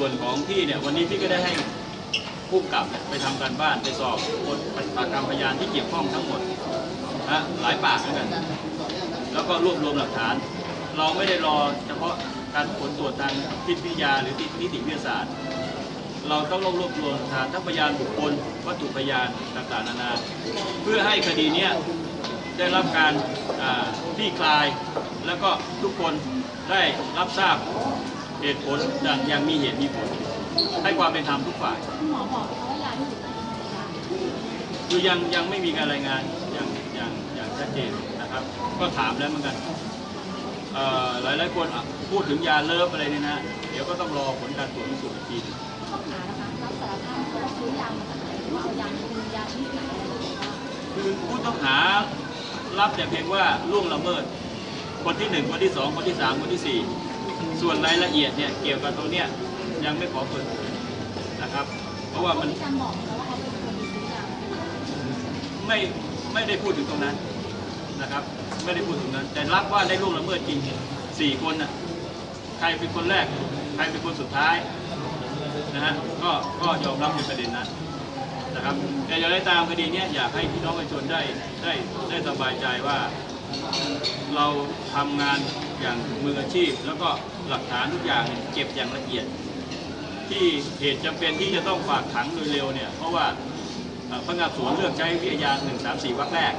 ที่เนี่ยวันนี้พี่ก็ได้ให้ผู้กับไปทำการบ้านไปสอบคนปากคำพยานที่เกี่ยวข้องทั้งหมดนะหลายปากด้วยกัน แล้วก็รวบรวมหลักฐาน เราไม่ได้รอเฉพาะการผลตรวจทางจิตวิทยาหรือนิติวิทยาศาสตร์ เราต้องรวบรวมหลักฐานทั้งพยานบุคคล วัตถุพยานต่างๆนานา เพื่อให้คดีนี้ได้รับการอ่าคลี่คลาย แล้วก็ทุกคนได้รับทราบ เหตุผลอย่างย่างมีเหตุมีผล ให้ความเป็นธรรมทุกฝ่ายคุณหมอบอกเขาว่ายาที่อยู่ในยาคือยังยังไม่มีการรายงานอย่างอย่างอย่างชัดเจนนะครับ ก็ถามแล้วเหมือนกันหลายหลายคนพูดถึงยาเลิฟอะไรเนี่ยนะเดี๋ยวก็ต้องรอผลการตรวจพิสูจน์อีกทีหนึ่งผู้ต้องหานะคะรับสารภาพเขาว่าซื้อยามาจากไหนหรือว่าเอายามาเป็นยาชนิดไหนอยายคือผู้ต้องหารับแต่เพียงว่าล่วงละเมิด คนที่หนึ่งคนที่สองคนที่สามคนที่สี่ ส่วนรายละเอียดเนี่ยเกี่ยวกับตัวเนี้ยยังไม่ขอเปิดเผยนะครับ เพราะว่ามันมีการบอกไหมคะว่าเขาเป็นคนซื้อยามาไม่ไม่ได้พูดถึงตรงนั้นนะครับ ไม่ได้พูดถึงนั้น แต่รับว่าได้ล่วงละเมิดจริงสี่คนน่ะใครเป็นคนแรก ใครเป็นคนสุดท้ายนะฮะก็ก็ยอมรับในประเด็นนั้นนะครับแต่อย่างไรตามคดีเนี้ยอยากให้พี่น้องประชาชนได้ได้ได้สบายใจว่า เราทำงานอย่างมืออาชีพแล้วก็ หลักฐานทุกอย่างเนี่ยเก็บอย่างละเอียด ที่เหตุจำเป็นที่จะต้องฝากขังโดยเร็วเนี่ยเพราะว่าพนักงานสวนเลือกใช้วิทยา1 3 4วรรคแรก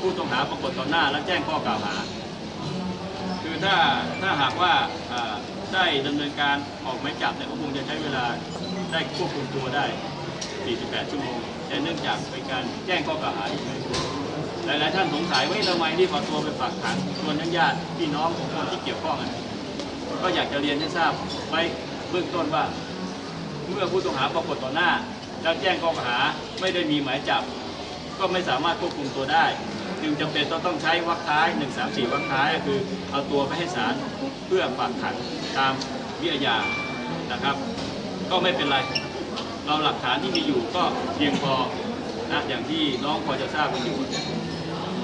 ผู้ต้องหาปรากฏต่อหน้าและแจ้งข้อกล่าวหา คือถ้าถ้าหากว่าได้ดำเนินการออกหมายจับเนี่ยก็คงจะใช้เวลาได้ควบคุมตัวได้ 48 ชั่วโมง แต่เนื่องจากเป็นการแจ้งข้อกล่าวหาหลายๆท่านสงสัยว่าทำไมที่พอตัวไปฝากขังชวนยังญาติพี่น้องของคนที่เกี่ยวข้อง ก็อยากจะเรียนให้ทราบไว้เบื้องต้นว่า เมื่อผู้ต้องหาปรากฏต่อหน้า แล้วแจ้งข้อหาไม่ได้มีหมายจับ ก็ไม่สามารถควบคุมตัวได้ จึงจำเป็นต้องต้องใช้วรรคท้าย 1 3 4วรรคท้ายก็คือเอาตัวไปให้ศาลเพื่อฝากขังตามวิทยานะครับ ก็ไม่เป็นไร เราหลักฐานที่มีอยู่ก็เพียงพอนะอย่างที่น้องพอจะทราบกันอยู่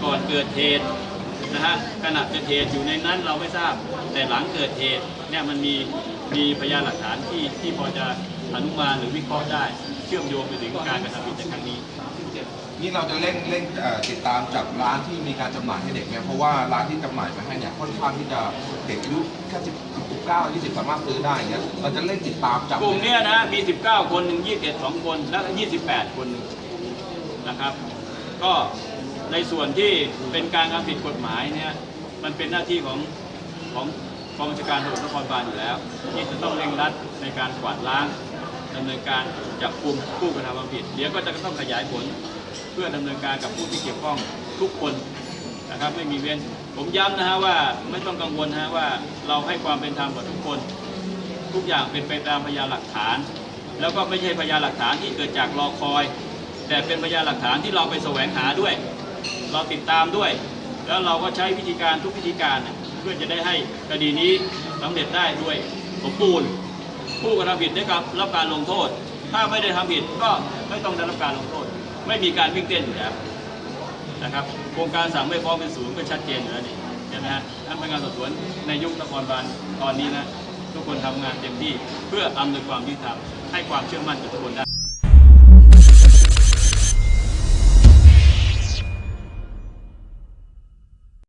ก่อนเกิดเหตุ นะฮะขณะเกิดเหตุอยู่ในนั้นเราไม่ทราบ แต่หลังเกิดเหตุเนี่ยมันมีมีพยานหลักฐานที่ที่พอจะอนุมานหรือวิเคราะห์ได้ เชื่อมโยงไปถึงการกระทำผิดในครั้งนี้ นี่เราจะเร่งเร่งเอ่อติดตามจับร้านที่มีการจำหน่ายให้เด็กเนี่ยเพราะว่าร้านที่จำหน่ายไปให้เนี่ยค่อนข้างที่จะเด็กอายุแค่สิบสิบเก้ายี่สิบสามารถซื้อได้อย่างเงี้ยเราจะเร่งติดตามจับกลุ่มเนี้ยนะมี 19 คนหนึ่ง21 2 คน แล้วก็28 คนหนึ่งนะครับ ก็ ในส่วนที่เป็นการกระทำผิดกฎหมายเนี่ยมันเป็นหน้าที่ของของกองบัญชาการตำรวจนครบาลอยู่แล้ว ที่จะต้องเร่งรัดในการกวาดล้างดำเนินการจับกลุ่มผู้กระทำความผิดเดี๋ยวก็จะต้องขยายผลเพื่อดำเนินการกับผู้ที่เกี่ยวข้องทุกคนนะครับไม่มีเว้นผมย้ำนะฮะว่าไม่ต้องกังวลฮะว่าเราให้ความเป็นธรรมกับทุกคน ทุกอย่างเป็นไปตามพยานหลักฐาน แล้วก็ไม่ใช่พยานหลักฐานที่เกิดจากรอคอย แต่เป็นพยานหลักฐานที่เราไปแสวงหาด้วย เราติดตามด้วย แล้วเราก็ใช้วิธีการทุกวิธีการเพื่อจะได้ให้คดีนี้สำเร็จได้ด้วยสมบูรณ์ ผู้กระทำผิดได้รับการลงโทษ ถ้าไม่ได้ทำผิดก็ไม่ต้องได้รับการลงโทษ ไม่มีการวิ่งเต้นอยู่แล้วนะครับโครงการสั่งไม่ฟ้องเป็นศูนย์ก็ชัดเจนอยู่แล้วนี่ใช่ไหมฮะท่านพนักงานสอบสวนในยุคนครบาลตอนนี้นะทุกคนทำงานเต็มที่เพื่ออำนวยความยุติธรรมให้ความเชื่อมั่นกับทุกคนได้